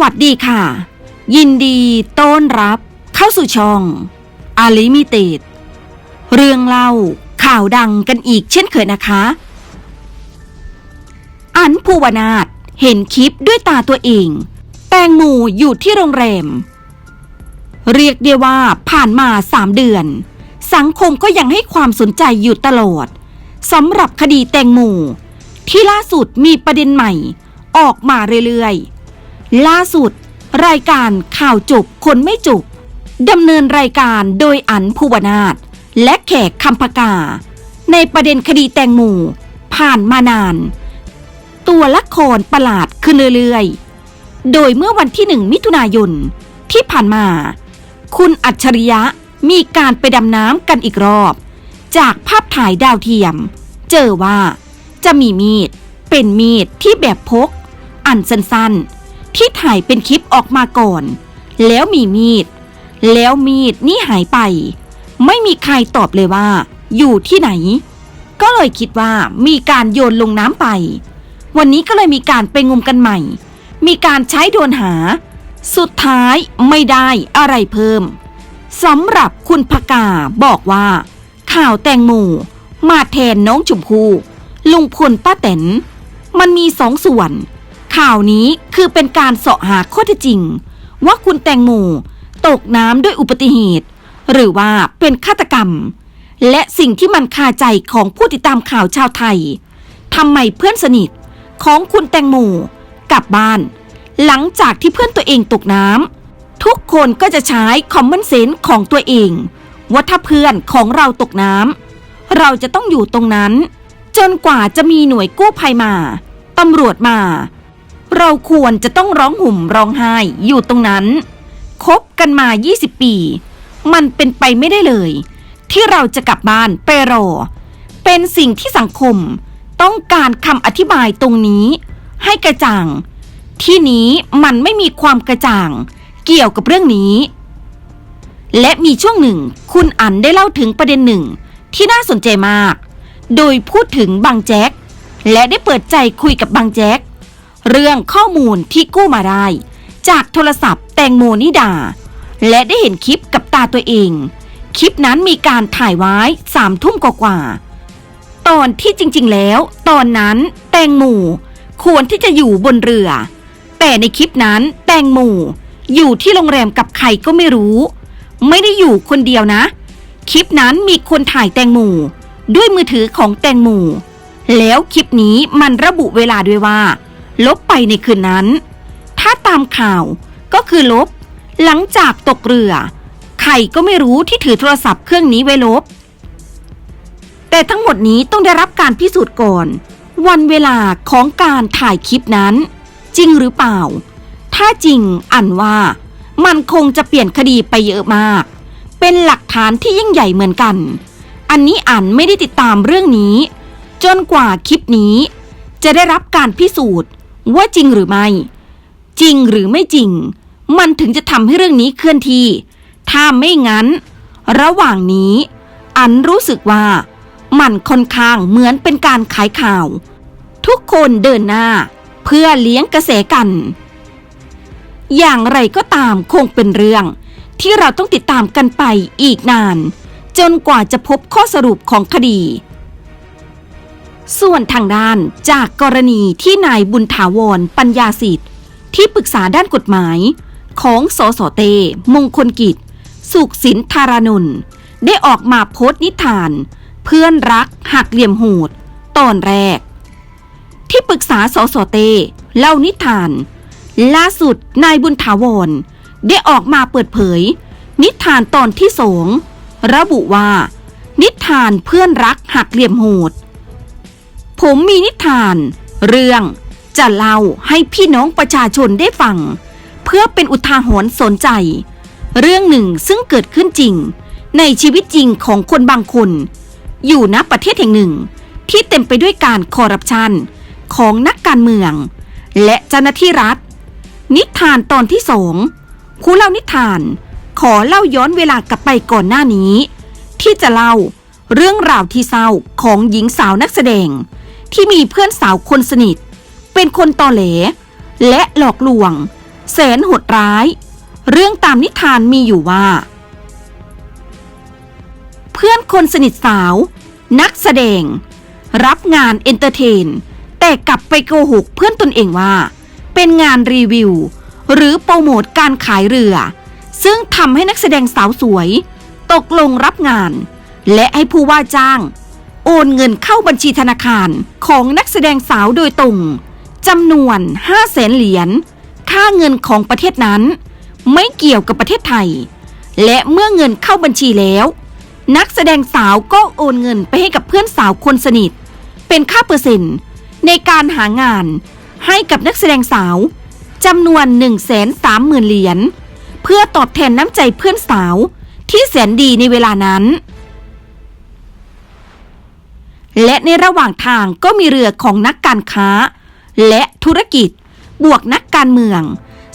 สวัสดีค่ะ ยินดีต้อนรับ เข้าสู่ช่องอาลิมิเต็ดเรื่องเล่าข่าวดังกันอีกเช่นเคยนะคะ อันภูวนาถเห็นคลิปด้วยตาตัวเอง แตงหมูอยู่ที่โรงแรม เรียกได้ว่าผ่านมาสามเดือน สังคมก็ยังให้ความสนใจอยู่ตลอดสำหรับคดีแตงหมูที่ล่าสุดมีประเด็นใหม่ออกมาเรื่อยๆ ล่าสุด รายการข่าวจบคนไม่จบดำเนินรายการโดยอันภูวนาถและแขกคำพกา ในประเด็นคดีแตงหมูผ่านมานาน ตัวละครประหลาดขึ้นเรื่อยๆ โดยเมื่อวันที่หนึ่งมิถุนายนที่ผ่านมา คุณอัจฉริยะมีการไปดำน้ำกันอีกรอบ จากภาพถ่ายดาวเทียม เจอว่าจะมีมีดเป็นมีดที่แบบพก อันสั้นๆ ที่ถ่ายเป็นคลิปออกมาก่อน แล้วมีมีด แล้วมีดนี่หายไป ไม่มีใครตอบเลยว่า อยู่ที่ไหน ก็เลยคิดว่ามีการโยนลงน้ำไป วันนี้ก็เลยมีการไปงมกันใหม่ มีการใช้โดนหา สุดท้ายไม่ได้อะไรเพิ่มสำหรับคุณพกาบอกว่า ข่าวแตงโมมาแทนน้องชมพู่ลุงพลป้าแตนมันมีสองส่วน ข่าวนี้คือเป็นการเสาะหาข้อเท็จจริง ว่าคุณแตงโมตกน้ำด้วยอุบัติเหตุ หรือว่าเป็นฆาตกรรม และสิ่งที่มันคาใจของผู้ติดตามข่าวชาวไทยทำไมเพื่อนสนิทของคุณแตงโมกลับบ้าน หลังจากที่เพื่อนตัวเองตกน้ำทุกคนก็จะใช้คอมมอนเซนส์ของตัวเอง ว่าถ้าเพื่อนของเราตกน้ำเราจะต้องอยู่ตรงนั้น จนกว่าจะมีหน่วยกู้ภัยมาตำรวจมา เราควรจะต้องร้องห่มร้องไห้อยู่ตรงนั้น คบกันมา 20 ปี มันเป็นไปไม่ได้เลย ที่เราจะกลับบ้านไปรอ เป็นสิ่งที่สังคมต้องการคำอธิบายตรงนี้ ให้กระจ่าง ที่นี้มันไม่มีความกระจ่าง เกี่ยวกับเรื่องนี้ และมีช่วงหนึ่ง คุณอันได้เล่าถึงประเด็นหนึ่ง ที่น่าสนใจมาก โดยพูดถึงบางแจ็คและได้เปิดใจคุยกับบางแจ็ค เรื่องข้อมูลที่กู้มาได้ จากโทรศัพท์แตงโมนิดา และได้เห็นคลิปกับตาตัวเอง คลิปนั้นมีการถ่ายไว้สามทุ่มกว่าๆตอนที่จริงๆแล้ว ตอนนั้นแตงโมควรที่จะอยู่บนเรือ แต่ในคลิปนั้นแตงโมอยู่ที่โรงแรมกับใครก็ไม่รู้ ไม่ได้อยู่คนเดียวนะ คลิปนั้นมีคนถ่ายแตงโมด้วยมือถือของแตงโมแล้วคลิปนี้มันระบุเวลาด้วยว่า ลบไปในคืนนั้น ถ้าตามข่าวก็คือลบ หลังจากตกเรือ ใครก็ไม่รู้ที่ถือโทรศัพท์เครื่องนี้ไว้ลบ แต่ทั้งหมดนี้ต้องได้รับการพิสูจน์ก่อน วันเวลาของการถ่ายคลิปนั้น จริงหรือเปล่า ถ้าจริงอันว่ามันคงจะเปลี่ยนคดีไปเยอะมาก เป็นหลักฐานที่ยิ่งใหญ่เหมือนกัน อันนี้อันไม่ได้ติดตามเรื่องนี้ จนกว่าคลิปนี้ จะได้รับการพิสูจน์ ว่าจริงหรือไม่ จริงหรือไม่จริง มันถึงจะทำให้เรื่องนี้เคลื่อนที่ ถ้าไม่งั้น ระหว่างนี้ อันรู้สึกว่า มันค่อนข้างเหมือนเป็นการขายข่าว ทุกคนเดินหน้า เพื่อเลี้ยงกระแสกัน อย่างไรก็ตามคงเป็นเรื่อง ที่เราต้องติดตามกันไปอีกนาน จนกว่าจะพบข้อสรุปของคดี ส่วนทางด้านจากกรณีที่นายบุญถาวรปัญญาสิทธิ์ ที่ปรึกษาด้านกฎหมาย ของสสเต มงคลกิจ สุขสินธารานนท์ได้ออกมาโพสต์นิทาน เพื่อนรักหักเหลี่ยมโหดตอนแรก ที่ปรึกษาสสเต เล่านิทาน ล่าสุดนายบุญถาวรได้ออกมาเปิดเผย นิทานตอนที่สองระบุว่า นิทานเพื่อนรักหักเหลี่ยมโหด ผมมีนิทาน เรื่องจะเล่าให้พี่น้องประชาชนได้ฟัง เพื่อเป็นอุทาหรณ์สนใจ เรื่องหนึ่งซึ่งเกิดขึ้นจริง ในชีวิตจริงของคนบางคน อยู่ณประเทศแห่งหนึ่ง ที่เต็มไปด้วยการคอร์รัปชันของนักการเมือง และเจ้าหน้าที่รัฐ นิทานตอนที่สองผู้เล่านิทานขอเล่าย้อนเวลากลับไปก่อนหน้านี้ ที่จะเล่าเรื่องราวที่เศร้าของหญิงสาวนักแสดง ที่มีเพื่อนสาวคนสนิท เป็นคนตอแหล และหลอกลวง แสนโหดร้าย เรื่องตามนิทานมีอยู่ว่า เพื่อนคนสนิทสาว นักแสดง รับงานเอนเตอร์เทน แต่กลับไปโกหกเพื่อนตนเองว่า เป็นงานรีวิว หรือโปรโมทการขายเรือ ซึ่งทำให้นักแสดงสาวสวย ตกลงรับงาน และให้ผู้ว่าจ้าง โอนเงินเข้าบัญชีธนาคารของนักแสดงสาวโดยตรงจำนวน5 0 0แสนเหรียญค่าเงินของประเทศนั้น ไม่เกี่ยวกับประเทศไทย และเมื่อเงินเข้าบัญชีแล้ว นักแสดงสาวก็โอนเงินไปให้กับเพื่อนสาวคนสนิท เป็นค่าเปอร์เซ็นต์ในการหางานให้กับนักแสดงสาวจำนวน 1 3 0 0 0 0เหรียญเพื่อตอบแทนน้ำใจเพื่อนสาวที่แสนดีในเวลานั้น และในระหว่างทางก็มีเรือของนักการค้า และธุรกิจ บวกนักการเมือง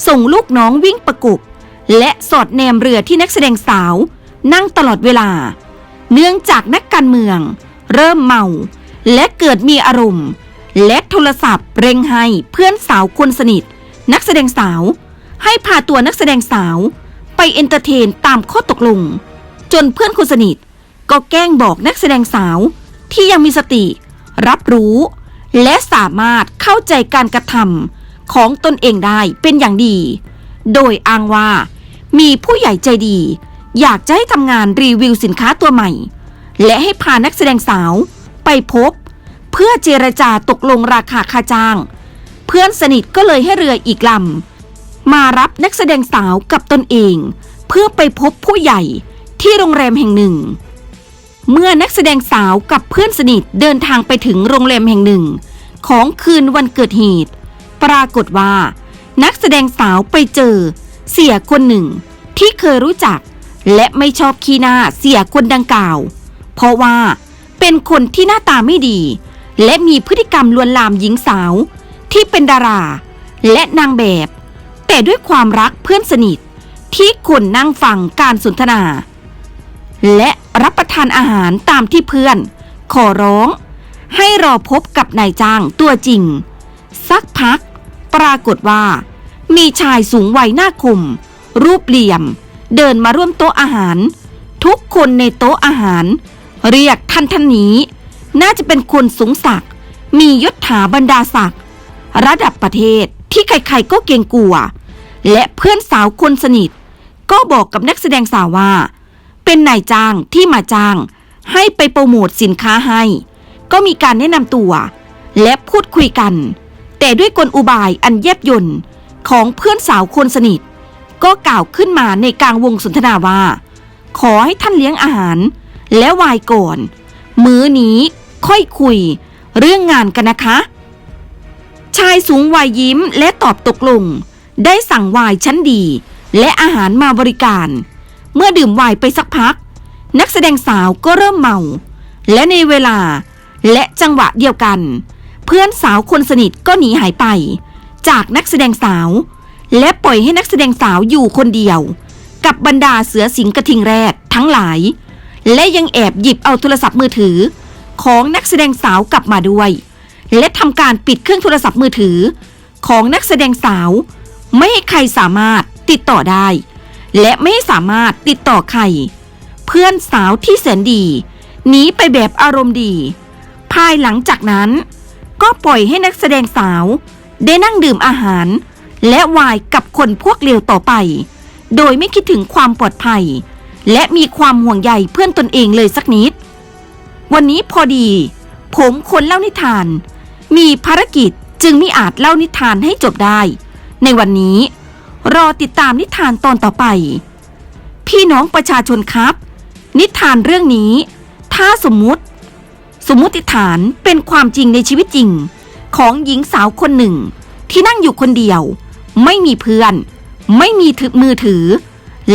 ส่งลูกน้องวิ่งประกบและสอดแนมเรือที่นักแสดงสาว นั่งตลอดเวลา เนื่องจากนักการเมือง เริ่มเมา และเกิดมีอารมณ์ และโทรศัพท์เร่งให้เพื่อนสาวคนสนิท นักแสดงสาว ให้พาตัวนักแสดงสาว ไปเอนเตอร์เทนตามข้อตกลง จนเพื่อนคนสนิท ก็แกล้งบอกนักแสดงสาว ที่ยังมีสติ รับรู้ และสามารถเข้าใจการกระทำของตนเองได้เป็นอย่างดี โดยอ้างว่า มีผู้ใหญ่ใจดี อยากจะให้ทำงานรีวิวสินค้าตัวใหม่ และให้พานักแสดงสาวไปพบ เพื่อเจรจาตกลงราคาค่าจ้าง เพื่อนสนิทก็เลยให้เรืออีกลำมารับนักแสดงสาวกับตนเอง เพื่อไปพบผู้ใหญ่ที่โรงแรมแห่งหนึ่ง เมื่อนักแสดงสาวกับเพื่อนสนิทเดินทางไปถึงโรงแรมแห่งหนึ่ง ของคืนวันเกิดเหตุ ปรากฏว่า นักแสดงสาวไปเจอ เสียคนหนึ่ง ที่เคยรู้จัก และไม่ชอบขี้หน้าเสียคนดังกล่าว เพราะว่าเป็นคนที่หน้าตาไม่ดี และมีพฤติกรรมลวนลามหญิงสาว ที่เป็นดารา และนางแบบ แต่ด้วยความรักเพื่อนสนิทที่คนนั่งฟังการสนทนา และ รับประทานอาหารตามที่เพื่อน ขอร้อง ให้รอพบกับนายจ้างตัวจริง สักพัก ปรากฏว่า มีชายสูงวัยหน้าคม รูปเหลี่ยม เดินมาร่วมโต๊ะอาหาร ทุกคนในโต๊ะอาหาร เรียกท่านท่านนี้ น่าจะเป็นคนสูงศักดิ์มียศถาบรรดาศักดิ์ระดับประเทศที่ใครๆก็เกรงกลัว และเพื่อนสาวคนสนิท ก็บอกกับนักแสดงสาวว่า เป็นนายจ้างที่มาจ้าง ให้ไปโปรโมทสินค้าให้ ก็มีการแนะนำตัว และพูดคุยกัน แต่ด้วยกลอุบายอันแยบยนต์ของเพื่อนสาวคนสนิท ก็กล่าวขึ้นมาในกลางวงสนทนาว่า ขอให้ท่านเลี้ยงอาหาร และวายก่อน มื้อนี้ค่อยคุย เรื่องงานกันนะคะ ชายสูงวัยยิ้มและตอบตกลง ได้สั่งวายชั้นดี และอาหารมาบริการ เมื่อดื่มไวน์ไปสักพัก นักแสดงสาวก็เริ่มเมา และในเวลาและจังหวะเดียวกัน เพื่อนสาวคนสนิทก็หนีหายไป จากนักแสดงสาว และปล่อยให้นักแสดงสาวอยู่คนเดียว กับบรรดาเสือสิงกระทิงแรดทั้งหลาย และยังแอบหยิบเอาโทรศัพท์มือถือ ของนักแสดงสาวกลับมาด้วย และทำการปิดเครื่องโทรศัพท์มือถือ ของนักแสดงสาว ไม่ให้ใครสามารถติดต่อได้ และไม่สามารถติดต่อใคร เพื่อนสาวที่แสนดีหนีไปแบบอารมณ์ดี ภายหลังจากนั้น ก็ปล่อยให้นักแสดงสาว ได้นั่งดื่มอาหาร และวายกับคนพวกเลวต่อไป โดยไม่คิดถึงความปลอดภัย และมีความห่วงใยเพื่อนตนเองเลยสักนิด วันนี้พอดี ผมคนเล่านิทาน มีภารกิจจึงไม่อาจเล่านิทานให้จบได้ ในวันนี้ รอติดตามนิทานตอนต่อไป พี่น้องประชาชนครับ นิทานเรื่องนี้ ถ้าสมมุติ สมมุติฐานเป็นความจริงในชีวิตจริง ของหญิงสาวคนหนึ่ง ที่นั่งอยู่คนเดียว ไม่มีเพื่อน ไม่มีถือมือถือ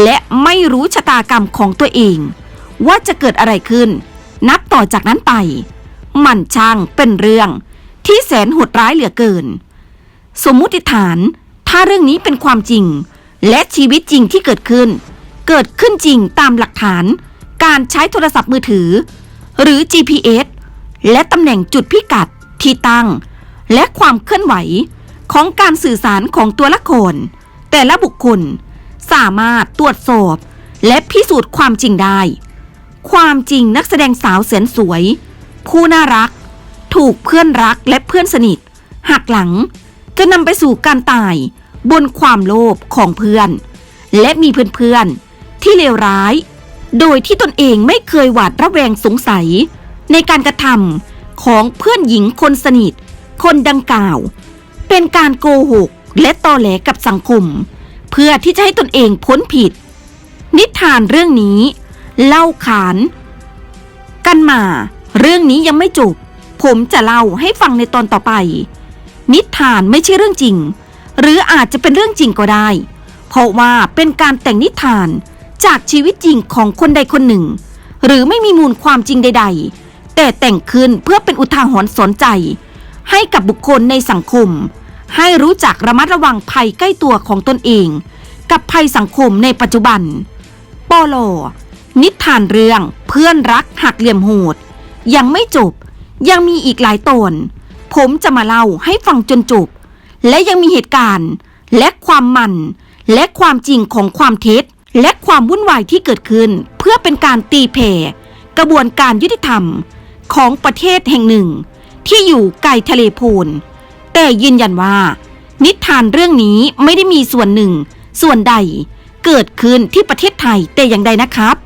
และไม่รู้ชะตากรรมของตัวเอง ว่าจะเกิดอะไรขึ้น นับต่อจากนั้นไป มันช่างเป็นเรื่องที่แสนโหดร้ายเหลือเกิน สมมุติฐาน ถ้าเรื่องนี้เป็นความจริง และชีวิตจริงที่เกิดขึ้น เกิดขึ้นจริงตามหลักฐาน การใช้โทรศัพท์มือถือ หรือ GPS และตำแหน่งจุดพิกัดที่ตั้ง และความเคลื่อนไหวของการสื่อสารของตัวละคร แต่ละบุคคลสามารถตรวจสอบ และพิสูจน์ความจริงได้ ความจริงนักแสดงสาวแสนสวยผู้น่ารัก ถูกเพื่อนรักและเพื่อนสนิทหักหลัง จะนำไปสู่การตายบนความโลภของเพื่อน และมีเพื่อนๆ ที่เลวร้าย โดยที่ตนเองไม่เคยหวาดระแวงสงสัย ในการกระทำของเพื่อนหญิงคนสนิท คนดังกล่าว เป็นการโกหกและตอแหลกับสังคม เพื่อที่จะให้ตนเองพ้นผิด นิทานเรื่องนี้ เล่าขาน กันมา เรื่องนี้ยังไม่จบ ผมจะเล่าให้ฟังในตอนต่อไป นิทานไม่ใช่เรื่องจริง หรืออาจจะเป็นเรื่องจริงก็ได้ เพราะว่าเป็นการแต่งนิทานจากชีวิตจริงของคนใดคนหนึ่ง หรือไม่มีมูลความจริงใด ๆ แต่แต่งขึ้นเพื่อเป็นอุทาหรณ์สอนใจ ให้กับบุคคลในสังคม ให้รู้จักระมัดระวังภัยใกล้ตัวของตนเอง กับภัยสังคมในปัจจุบันปอลนิทานเรื่องเพื่อนรักหักเหลี่ยมโหด ยังไม่จบยังมีอีกหลายตอน ผมจะมาเล่าให้ฟังจนจบ และยังมีเหตุการณ์ และความมัน และความจริงของความเท็จ และความวุ่นวายที่เกิดขึ้น เพื่อเป็นการตีแผ่กระบวนการยุติธรรมของประเทศแห่งหนึ่ง ที่อยู่ไกลทะเลโพนแต่ยืนยันว่า นิทานเรื่องนี้ไม่ได้มีส่วนหนึ่ง ส่วนใดเกิดขึ้นที่ประเทศไทยแต่อย่างใดนะครับ